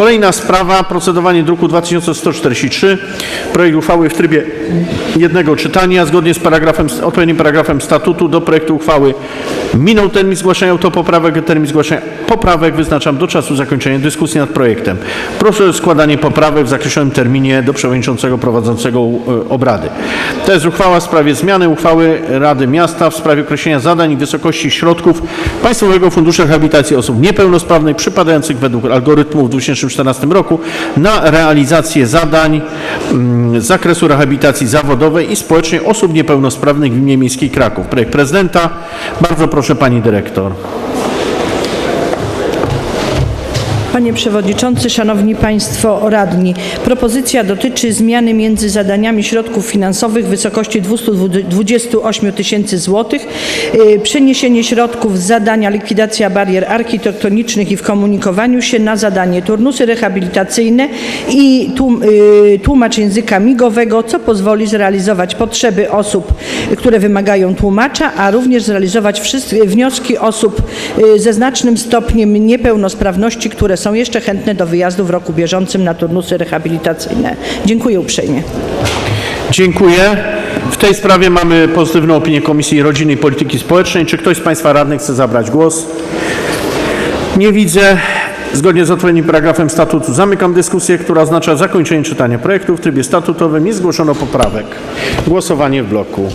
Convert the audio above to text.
Kolejna sprawa, procedowanie druku 2143, projekt uchwały w trybie jednego czytania. Zgodnie z paragrafem, odpowiednim paragrafem statutu do projektu uchwały minął termin zgłaszania autopoprawek, termin zgłaszania poprawek wyznaczam do czasu zakończenia dyskusji nad projektem. Proszę o składanie poprawek w zakreślonym terminie do przewodniczącego prowadzącego e, obrady. To jest uchwała w sprawie zmiany uchwały Rady Miasta w sprawie określenia zadań i wysokości środków Państwowego Funduszu Rehabilitacji Osób Niepełnosprawnych przypadających według algorytmu w 2014 roku na realizację zadań mm, z zakresu rehabilitacji zawodowej i społecznej osób niepełnosprawnych w gminie miejskiej Kraków. Projekt prezydenta. Bardzo proszę Pani Dyrektor. Panie Przewodniczący, Szanowni Państwo Radni. Propozycja dotyczy zmiany między zadaniami środków finansowych w wysokości 228 tysięcy złotych. Yy, Przeniesienie środków z zadania likwidacja barier architektonicznych i w komunikowaniu się na zadanie turnusy rehabilitacyjne i yy, tłumacz języka migowego, co pozwoli zrealizować potrzeby osób, które wymagają tłumacza, a również zrealizować wszystkie wnioski osób yy, ze znacznym stopniem niepełnosprawności, które są jeszcze chętne do wyjazdu w roku bieżącym na turnusy rehabilitacyjne. Dziękuję uprzejmie. Dziękuję. W tej sprawie mamy pozytywną opinię Komisji Rodziny i Polityki Społecznej. Czy ktoś z Państwa radnych chce zabrać głos? Nie widzę. Zgodnie z odpowiednim paragrafem statutu zamykam dyskusję, która oznacza zakończenie czytania projektu. W trybie statutowym nie zgłoszono poprawek. Głosowanie w bloku.